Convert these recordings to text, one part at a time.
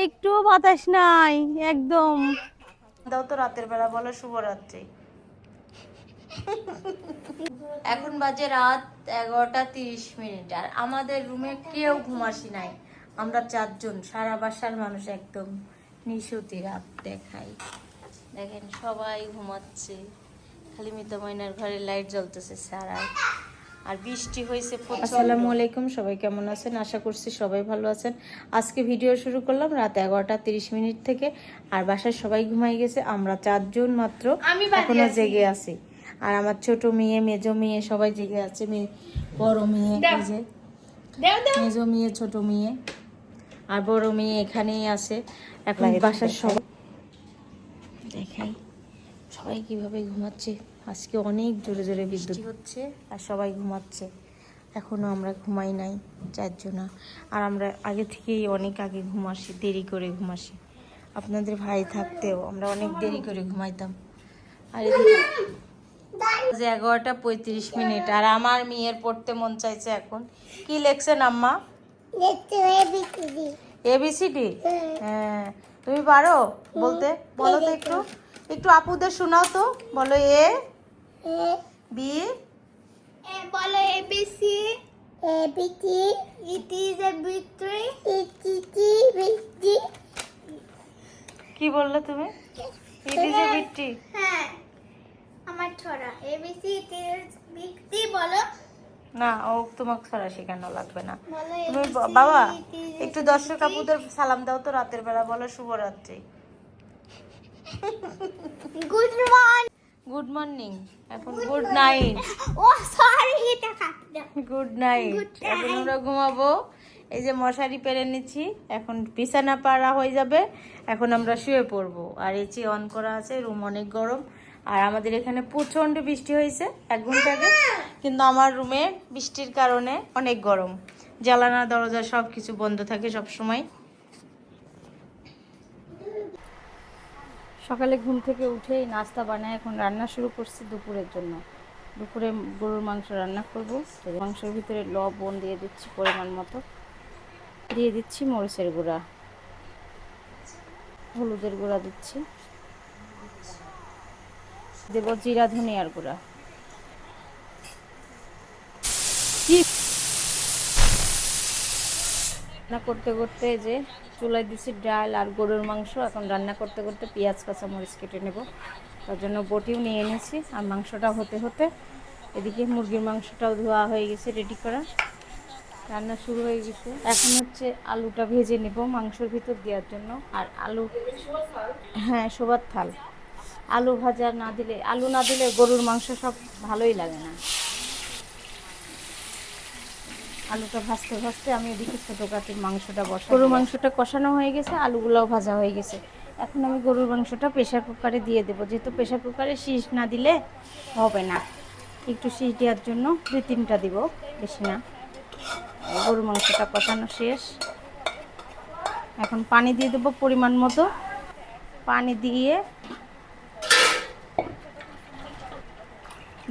একটুও বাতাস নাই, একদম। দাও তো রাতের বেলা, বলো শুভরাত্রি। এখন বাজে রাত এগারোটা তিরিশ মিনিট, আর আমাদের রুমে কেউ ঘুমাসি নাই। আমরা চারজন, সারা বাসার মানুষ একদম। নিশুতি রাত দেখাই। দেখেন সবাই ঘুমাচ্ছে। খালি মিতা ময়নার ঘরে লাইট জ্বলতেছে সারা আর বৃষ্টি হয়েছে আসসালামু আলাইকুম সবাই কেমন আছেন? আশা করছি সবাই ভালো আছেন। আজকে ভিডিও শুরু করলাম রাত এগারোটা তিরিশ মিনিট থেকে। আর বাসায় সবাই ঘুমাই গেছে আমরা চারজন মাত্র এখনও জেগে আছি। আর আমার ছোট মেয়ে মেজ মেয়ে সবাই জেগে আছে মেয়ে বড় মেয়ে যে মেজ মেয়ে ছোট মেয়ে আর বড় মেয়ে এখানেই আছে। এখন বাসার সবাই দেখাই। সবাই কীভাবে ঘুমাচ্ছে? আজকে অনেক জোরে জোরে বিদ্যুৎ। হচ্ছে আর সবাই ঘুমাচ্ছে। এখনও আমরা ঘুমাই নাই চারজনা। আর আমরা আগে থেকেই অনেক আগে ঘুমাসি দেরি করে ঘুমাসি আপনাদের ভাই থাকতেও আমরা অনেক দেরি করে ঘুমাইতাম। আর যে এগারোটা পঁয়ত্রিশ মিনিট আর আমার মেয়ের পড়তে মন চাইছে এখন। কি লেখছেন আম্মা? এবিসিডি হ্যাঁ। তুমি পারো বলতে? বলো তো একটু। একটু আপুদের শোনাও তো বলো এ বি বলো ABC ABT it is a victory it victory কি বললে তুমি? ইট ইজ এ হ্যাঁ আমার ছড়া। এবিসি ইট ইজ ভিক্টরি বলো। না ও তোমাকে ছড়া শেখানো লাগবে না। তুমি বাবা একটু দর্শক আপুদের সালাম দাও তো রাতের বেলা বলো শুভরাত্রি। গুড মর্নিং গুড মর্নিং এখন গুড নাইট ও সরি এটা গুড নাইট এখন আমরা ঘুমাবো। এই যে মশারি পেরে নিচ্ছি। এখন বিছানা পাড়া হয়ে যাবে। এখন আমরা শুয়ে পড়ব। আর এসি অন করা আছে রুম অনেক গরম। আর আমাদের এখানে প্রচণ্ড বৃষ্টি হয়েছে এক ঘণ্টা আগে। কিন্তু আমার রুমে বৃষ্টির কারণে অনেক গরম। জ্বালানা দরজা সব কিছু বন্ধ থাকে সব সময় সকালে ঘুম থেকে উঠেই নাস্তা বানায় এখন রান্না শুরু করছি দুপুরের জন্য। দুপুরে গরুর মাংস রান্না করব। মাংসের ভিতরে লবণ দিয়ে দিচ্ছি পরিমাণ মতো। দিয়ে দিচ্ছি মরিচের গুঁড়া। হলুদের গুঁড়া দিচ্ছি। দেব জিরা, ধনিয়ার গুঁড়া। রান্না করতে করতে যে চুলায় দিছি ডাল আর গরুর মাংস। এখন রান্না করতে করতে পেঁয়াজ কাঁচা মরিচ কেটে নেব। তার জন্য বটিও নিয়ে এনেছি। আর মাংসটা হতে হতে এদিকে মুরগির মাংসটাও ধোয়া হয়ে গেছে রেডি করা। রান্না শুরু হয়ে গেছে। এখন হচ্ছে আলুটা ভেজে নেব মাংসের ভিতর দেওয়ার জন্য। আর আলু হ্যাঁ সবার থাল। আলু ভাজা না দিলে, আলু না দিলে গরুর মাংস সব ভালোই লাগে না। আলুটা ভাজতে ভাজতে আমি এদিকে ছোটো কাটির মাংসটা বসা গরুর মাংসটা কষানো হয়ে গেছে আলুগুলোও ভাজা হয়ে গেছে। এখন আমি গরুর মাংসটা প্রেশার কুকারে দিয়ে দেবো। যেহেতু প্রেশার কুকারে শীষ না দিলে হবে না। একটু শীষ দেওয়ার জন্য দুই তিনটা দিব বেশি না। গরুর মাংসটা কষানো শেষ। এখন পানি দিয়ে দেবো পরিমাণ মতো। পানি দিয়ে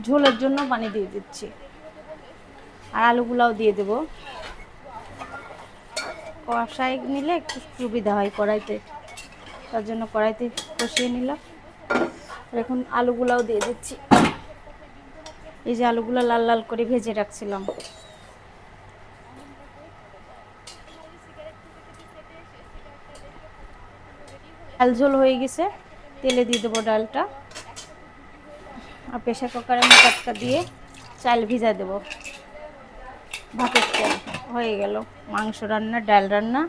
ঝোলের জন্য পানি দিয়ে দিচ্ছি। আর আলুগুলাও দিয়ে দেবো। কষাই নিলে একটু সুবিধা হয় কড়াইতে। তার জন্য কড়াইতে কষিয়ে নিলাম। এখন আলুগুলাও দিয়ে দিচ্ছি। এই যে আলুগুলো লাল লাল করে ভেজে রাখছিলাম। ডাল ঝোল হয়ে গেছে। তেলে দিয়ে দেবো ডালটা। আর প্রেশার কুকারে আমি টাটকা দিয়ে চাল ভিজা দেবো। হয়ে গেল। মাংস রান্না, ডাল রান্না।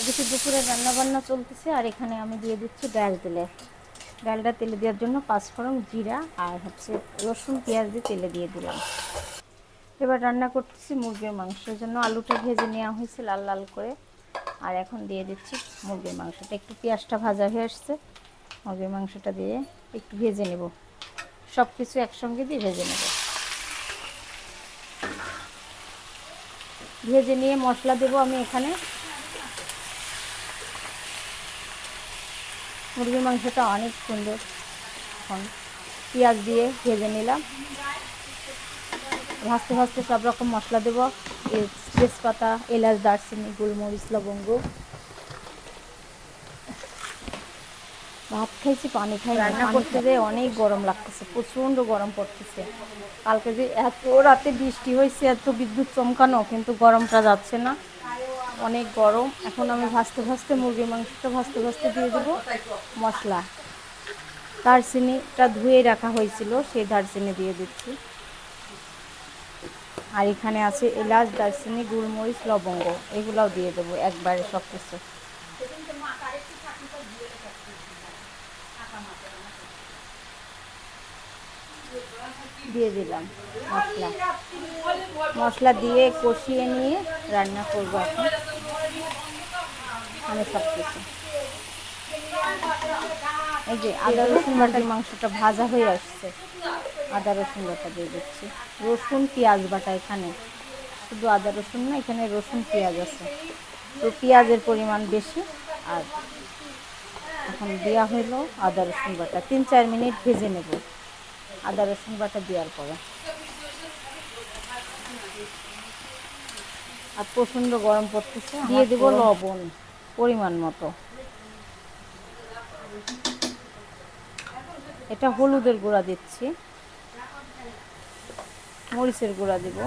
এদিকে দুপুরে রান্না বান্না চলতেছে, আর এখানে আমি দিয়ে দিচ্ছি ডাল তেলে। ডালটা তেলে দেওয়ার জন্য পাঁচফোড়ন জিরা আর হচ্ছে রসুন, পেঁয়াজ দিয়ে তেলে দিয়ে দিলাম। এবার রান্না করতেছি মুরগির মাংসের জন্য আলুটা ভেজে নেওয়া হয়েছে লাল লাল করে। আর এখন দিয়ে দিচ্ছি মুরগির মাংসটা। একটু পেঁয়াজটা ভাজা হয়ে আসছে। মুরগির মাংসটা দিয়ে একটু ভেজে নেব। সব কিছু একসঙ্গে দিয়ে ভেজে নেব। ভেজে নিয়ে মশলা দেবো আমি এখানে। মুরগির মাংসটা অনেক সুন্দর। এখন পেঁয়াজ দিয়ে ভেজে নিলাম। ভাজতে ভাজতে সব রকম মশলা দেবো। তেজপাতা, এলাচ, দারচিনি, গোলমরিচ, লবঙ্গ। ভাত খাইছি পানি খাই রান্না করতে যে অনেক গরম লাগতেছে প্রচণ্ড গরম পড়তেছে। কালকে যে এত রাতে বৃষ্টি হয়েছে এত বিদ্যুৎ চমকানো কিন্তু গরমটা যাচ্ছে না। অনেক গরম। এখন আমি ভাজতে ভাজতে মুরগির মাংসটা ভাজতে ভাজতে দিয়ে দেবো মশলা। দারচিনিটা ধুয়ে রাখা হয়েছিল সেই দারচিনি দিয়ে দিচ্ছি। আর এখানে আছে এলাচ দারচিনি গোলমরিচ লবঙ্গ এগুলাও দিয়ে দেবো একবারে সব কিছু দিয়ে দিলাম মশলা। মশলা দিয়ে কষিয়ে নিয়ে রান্না করব এখন। আমি সব কিছু এই যে আদা, রসুন বাটার মাংসটা ভাজা হয়ে আসছে। আদা, রসুন বাটা দিয়ে দিচ্ছি। রসুন, পেঁয়াজ বাটা এখানে। শুধু আদা, রসুন না, এখানে রসুন, পেঁয়াজ আছে। তো পেঁয়াজের পরিমাণ বেশি। আর এখন দেওয়া হলো আদা, রসুন বাটা। তিন চার মিনিট ভেজে নেব। আদা রসুন বাটা দেওয়ার পরে। আর প্রচণ্ড গরম পড়তেছে দিয়ে দেবো লবণ। পরিমাণ মতো। এটা হলুদের গুঁড়া দিচ্ছি। মরিচের গুঁড়া দিব।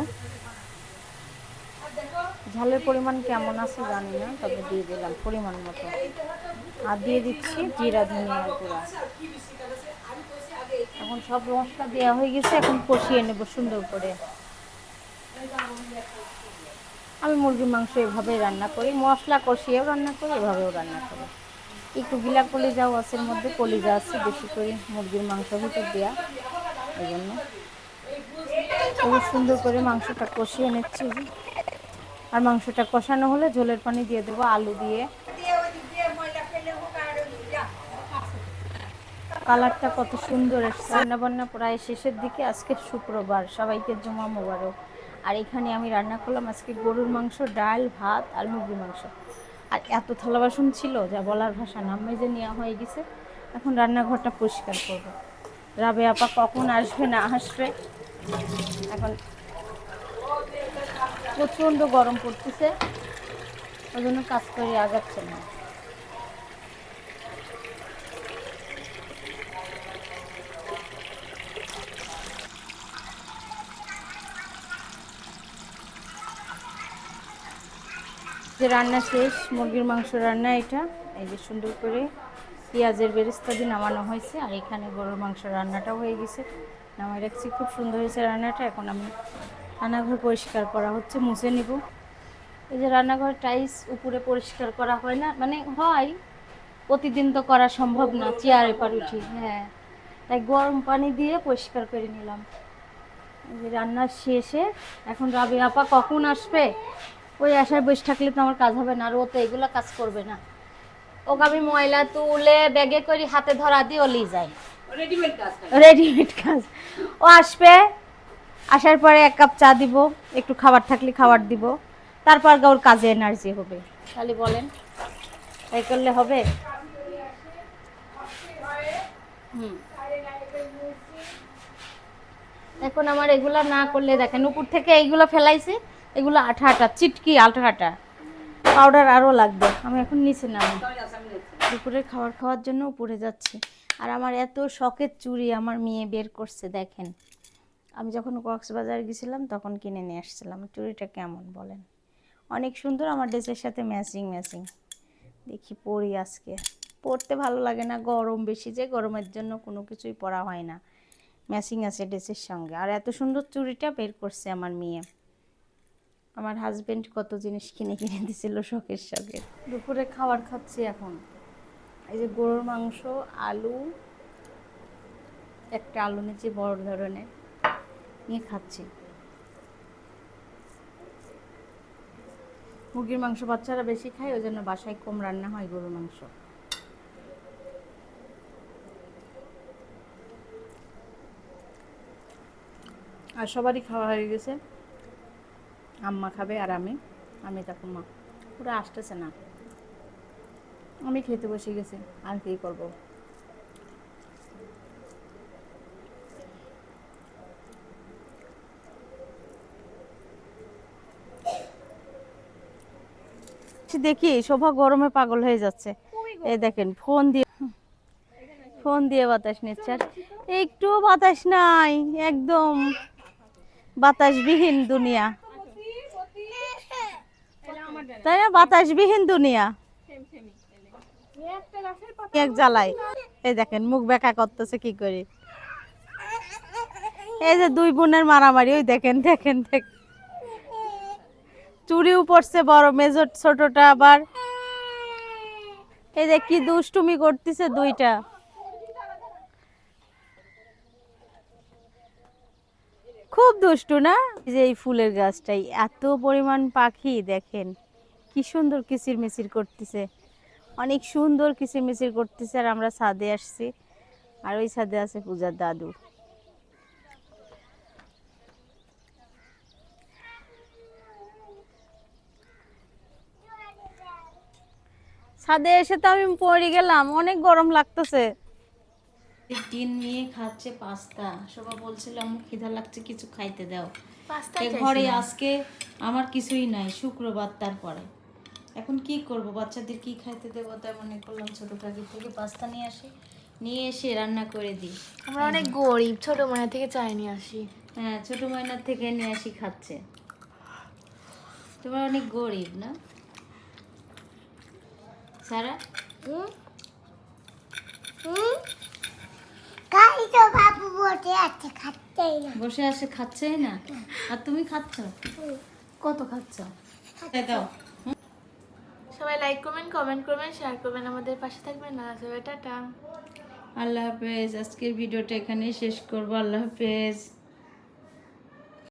ঝালের পরিমাণ কেমন আছে জানি না তবে দিয়ে দিলাম পরিমাণ মতো। আর দিয়ে দিচ্ছি জিরা ধনিয়ার গুঁড়া। এখন সব মশলা দেওয়া হয়ে গেছে, এখন কষিয়ে নেব সুন্দর করে। আমি মুরগির মাংস এভাবেই রান্না করি, মশলা কষিয়েও রান্না করি, এভাবেও রান্না করি। একটু গিলা কলিজাও আছে এর মধ্যে, কলিজা আছে বেশি করে মুরগির মাংস ভিতর দেওয়া এই জন্য। সুন্দর করে মাংসটা কষিয়ে নিচ্ছি। আর মাংসটা কষানো হলে ঝোলের পানি দিয়ে দেবো আলু দিয়ে। কালারটা কত সুন্দর এসছে। রান্না বান্না প্রায় শেষের দিকে আজকে শুক্রবার। সবাইকে জমা মোবারক। আর এখানে আমি রান্না করলাম আজকে গরুর মাংস, ডাল, ভাত আর মুরগির মাংস। আর এত থালা বাসন ছিল, যা বলার ভাষা নাম মেজে নেওয়া হয়ে গেছে। এখন রান্নাঘরটা পরিষ্কার করব। রাবে আপা কখন আসবে না আসবে? এখন প্রচণ্ড গরম পড়তেছে। ওই জন্য কাজ করে আগাচ্ছে না। যে রান্না শেষ, মুরগির মাংস রান্না এটা। এই যে সুন্দর করে পেঁয়াজের বেরেস্তা দিয়ে নামানো হয়েছে, আর এখানে গরুর মাংস রান্নাটাও হয়ে গেছে। নামাই রাখছি, খুব সুন্দর হয়েছে রান্নাটা। এখন আমি রান্নাঘর পরিষ্কার করা হচ্ছে, মুছে নিব। এই যে রান্নাঘর টাইলস উপরে পরিষ্কার করা হয় না মানে হয়, প্রতিদিন তো করা সম্ভব না, চেয়ারে পার উঠি হ্যাঁ। তাই গরম পানি দিয়ে পরিষ্কার করে নিলাম। এই যে রান্নার শেষে, এখন রাবি আপা কখন আসবে? ওই আশায় বসে থাকলে তো আমার কাজ হবে না আর ও তো এগুলো কাজ করবে না। ওকে আমি ময়লা তুলে ব্যাগে করে হাতে ধরা দিয়ে ও নিয়ে যায়। রেডিমেড কাজ ও আসবে আসার পরে এক কাপ চা দিব একটু খাবার থাকলে খাবার দিব তারপর ওর কাজে এনার্জি হবে। তাহলে বলেন তাই করলে হবে? হুম। এখন আমার এগুলা না করলে দেখেন উপর থেকে এইগুলো ফেলাইছি এগুলো আঠা আঠা, চিটকি আঠা আঠা। পাউডার আরও লাগবে, আমি এখন নিচে নাম দুপুরের খাবার খাওয়ার জন্য উপরে যাচ্ছি। আর আমার এত শখের চুড়ি আমার মেয়ে বের করছে, দেখেন। আমি যখন কক্সবাজার গেছিলাম, তখন কিনে নিয়ে আসছিলাম। চুড়িটা কেমন বলেন? অনেক সুন্দর, আমার ড্রেসের সাথে ম্যাচিং ম্যাচিং। দেখি পরি আজকে। পরতে ভালো লাগে না, গরম বেশি যে গরমের জন্য কোনো কিছুই পরা হয় না। ম্যাচিং আছে ড্রেসের সঙ্গে। আর এত সুন্দর চুড়িটা বের করছে আমার মেয়ে। আমার হাজবেন্ড কত জিনিস কিনে কিনে দিছিল শখের শখে। দুপুরে খাবার খাচ্ছি এখন। এই যে গরুর মাংস, আলু, একটা আলু নিচ্ছি বড় ধরনের, নিয়ে খাচ্ছি। মুরগির মাংস বাচ্চারা বেশি খায়, ওই জন্য বাসায় কম রান্না হয় গরুর মাংস। আর সবারই খাওয়া হয়ে গেছে। আম্মা খাবে আর আমি আমি তারপর মা। পুরো আসতেছে না। আমি খেতে বসে গেছি আর কি করব? দেখি শোভা গরমে পাগল হয়ে যাচ্ছে। এই দেখেন ফোন দিয়ে ফোন দিয়ে বাতাস নিচ্ছে। আর একটুও বাতাস নাই একদম বাতাসবিহীন দুনিয়া। তাই না? বাতাসবিহীন দুনিয়া। এক জ্বালায়। এই দেখেন, মুখ বেকা করতেছে কি করে? এই যে দুই বোনের মারামারি, ওই দেখেন দেখেন দেখ চুরিও পড়ছে বড়, মেজর ছোটটা আবার। এই যে কি দুষ্টুমি করতেছে দুইটা। খুব দুষ্টু না? যে এই ফুলের গাছটাই, এত পরিমাণ পাখি, দেখেন। কি সুন্দর কিচির মিচির করতেছে। অনেক সুন্দর কিচির মিচির করতেছে আর আমরা ছাদে আসছি। আর ওই ছাদে আছে পূজার দাদু। ছাদে এসে তো আমি পড়ে গেলাম অনেক গরম লাগতেছে। টিন নিয়ে খাচ্ছে পাস্তা। সবাই বলছিলাম খিদা লাগছে কিছু খাইতে দাও। ঘরে আজকে আমার কিছুই নাই শুক্রবার তারপরে। এখন কি করব? বাচ্চাদের কি খাইতে দেবো? তাই মনে করলাম ছোট কাকি থেকে পাস্তা নিয়ে আসি। নিয়ে এসে রান্না করে দিই। আমরা অনেক গরিব ছোট মনে থেকে চাই নিয়ে আসি। হ্যাঁ ছোট ময়নার থেকে নিয়ে আসি খাচ্ছে। তোমার অনেক গরিব না? সারা? বাবু বসে আছে খাচ্ছেই না। বসে আসে খাচ্ছেই না? আর তুমি খাচ্ছ? কত খাচ্ছ? দাও। লাইক করবেন কমেন্ট করবেন শেয়ার করবেন আমাদের পাশে থাকবেন। যাবে টাটা। আল্লাহ হাফেজ, আজকের ভিডিওটা এখানেই শেষ করব। আল্লাহ হাফেজ।